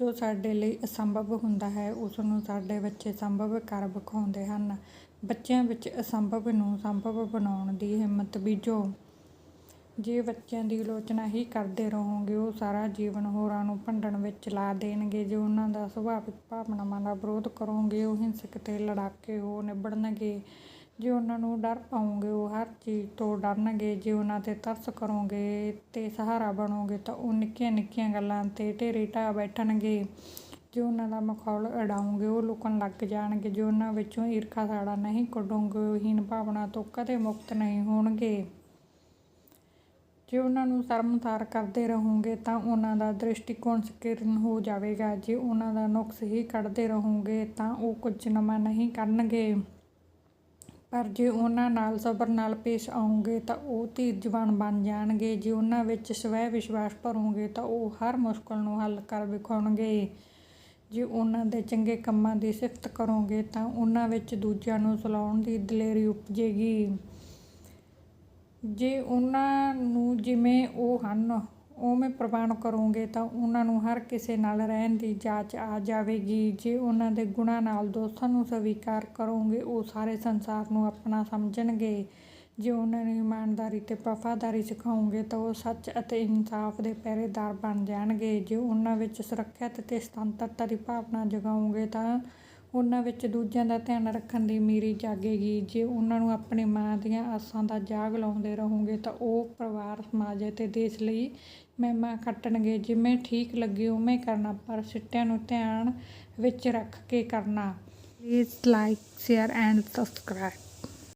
ਜੋ ਸਾਡੇ ਲਈ ਅਸੰਭਵ ਹੁੰਦਾ ਹੈ ਉਸ ਨੂੰ ਸਾਡੇ ਬੱਚੇ ਸੰਭਵ ਕਰ ਵਿਖਾਉਂਦੇ ਹਨ। ਬੱਚਿਆਂ ਵਿੱਚ ਅਸੰਭਵ ਨੂੰ ਸੰਭਵ ਬਣਾਉਣ ਦੀ ਹਿੰਮਤ ਬੀਜੋ। ਜੇ ਬੱਚਿਆਂ ਦੀ ਆਲੋਚਨਾ ਹੀ ਕਰਦੇ ਰਹੋਗੇ, ਉਹ ਸਾਰਾ ਜੀਵਨ ਹੋਰਾਂ ਨੂੰ ਭੰਡਣ ਵਿੱਚ ਲਾ ਦੇਣਗੇ। ਜੇ ਉਹਨਾਂ ਦਾ ਸੁਭਾਵਿਕ ਭਾਵਨਾਵਾਂ ਦਾ ਵਿਰੋਧ ਕਰੋਗੇ, ਉਹ ਹਿੰਸਕ ਤੇ ਲੜਾਕੇ ਹੋ ਨਿਬੜਨਗੇ। ਜੇ ਉਹਨਾਂ ਨੂੰ ਡਰ ਪਾਓਗੇ ਉਹ ਹਰ ਚੀਜ਼ ਤੋਂ ਡਰਨਗੇ, ਜੇ ਉਹਨਾਂ ਤੇ ਤਰਸ ਕਰੋਗੇ ਅਤੇ ਸਹਾਰਾ ਬਣੋਗੇ ਤਾਂ ਉਹ ਨਿੱਕੀਆਂ ਨਿੱਕੀਆਂ ਗੱਲਾਂ ਤੇ ਢੇਰੀ ਢਾਹ ਬੈਠਣਗੇ। ਜੇ ਉਹਨਾਂ ਦਾ ਮਖੌਲ ਉਡਾਓਗੇ ਉਹ ਲੁਕਣ ਲੱਗ ਜਾਣਗੇ। ਜੇ ਉਹਨਾਂ ਵਿੱਚੋਂ ਈਰਖਾ ਸਾੜਾ ਨਹੀਂ ਕੱਢੋਗੇ, ਉਹ ਹੀਨ ਭਾਵਨਾ ਤੋਂ ਕਦੇ ਮੁਕਤ ਨਹੀਂ ਹੋਣਗੇ। ਜੇ ਉਹਨਾਂ ਨੂੰ ਸ਼ਰਮਸਾਰ ਕਰਦੇ ਰਹੋਗੇ ਤਾਂ ਉਹਨਾਂ ਦਾ ਦ੍ਰਿਸ਼ਟੀਕੋਣ ਸੰਕੀਰਣ ਹੋ ਜਾਵੇਗਾ। ਜੇ ਉਹਨਾਂ ਦਾ ਨੁਕਸ ਹੀ ਕੱਢਦੇ ਰਹੋਗੇ ਤਾਂ ਉਹ ਕੁਝ ਨਵਾਂ ਨਹੀਂ ਕਰਨਗੇ। ਪਰ ਜੇ ਉਹਨਾਂ ਨਾਲ ਸਬਰ ਨਾਲ ਪੇਸ਼ ਆਓਗੇ ਤਾਂ ਉਹ ਧੀਰਜਵਾਨ ਬਣ ਜਾਣਗੇ। ਜੇ ਉਹਨਾਂ ਵਿੱਚ ਸਵੈ ਵਿਸ਼ਵਾਸ ਭਰੋਗੇ ਤਾਂ ਉਹ ਹਰ ਮੁਸ਼ਕਲ ਨੂੰ ਹੱਲ ਕਰ ਵਿਖਾਉਣਗੇ। ਜੇ ਉਹਨਾਂ ਦੇ ਚੰਗੇ ਕੰਮਾਂ ਦੀ ਸਿਫਤ ਕਰੋਗੇ ਤਾਂ ਉਹਨਾਂ ਵਿੱਚ ਦੂਜਿਆਂ ਨੂੰ ਸਲਾਉਣ ਦੀ ਦਲੇਰੀ ਉਪਜੇਗੀ। ਜੇ ਉਹਨਾਂ ਨੂੰ ਜਿਵੇਂ ਉਹ ਹਨ ਉਵੇਂ ਪ੍ਰਵਾਨ ਕਰੋਗੇ ਤਾਂ ਉਹਨਾਂ ਨੂੰ ਹਰ ਕਿਸੇ ਨਾਲ ਰਹਿਣ ਦੀ ਜਾਂਚ ਆ ਜਾਵੇਗੀ। ਜੇ ਉਹਨਾਂ ਦੇ ਗੁਣਾਂ ਨਾਲ ਦੋਸਤਾਂ ਨੂੰ ਸਵੀਕਾਰ ਕਰੋਗੇ, ਉਹ ਸਾਰੇ ਸੰਸਾਰ ਨੂੰ ਆਪਣਾ ਸਮਝਣਗੇ। ਜੇ ਉਹਨਾਂ ਨੂੰ ਇਮਾਨਦਾਰੀ ਤੇ ਵਫਾਦਾਰੀ ਸਿਖਾਓਗੇ ਤਾਂ ਉਹ ਸੱਚ ਅਤੇ ਇਨਸਾਫ ਦੇ ਪਹਿਰੇਦਾਰ ਬਣ ਜਾਣਗੇ। ਜੇ ਉਹਨਾਂ ਵਿੱਚ ਸੁਰੱਖਿਅਤ ਤੇ ਸੁਤੰਤਰਤਾ ਦੀ ਭਾਵਨਾ ਜਗਾਓਗੇ ਤਾਂ ਉਹਨਾਂ ਵਿੱਚ ਦੂਜਿਆਂ ਦਾ ਧਿਆਨ ਰੱਖਣ ਦੀ ਮੀਰੀ ਜਾਗੇਗੀ। ਜੇ ਉਹਨਾਂ ਨੂੰ ਆਪਣੀ ਮਾਂ ਦੀਆਂ ਆਸਾਂ ਦਾ ਜਾਗ ਲਾਉਂਦੇ ਰਹੋਗੇ, ਤਾਂ ਉਹ ਪਰਿਵਾਰ, ਸਮਾਜ ਅਤੇ ਦੇਸ਼ ਲਈ ਮਹਿਮਾ ਖੱਟਣਗੇ ਜਿਵੇਂ ਠੀਕ ਲੱਗੇ, ਉਵੇਂ ਕਰਨਾ, ਪਰ ਸਿੱਟਿਆਂ ਨੂੰ ਧਿਆਨ ਵਿੱਚ ਰੱਖ ਕੇ ਕਰਨਾ। Please like share and subscribe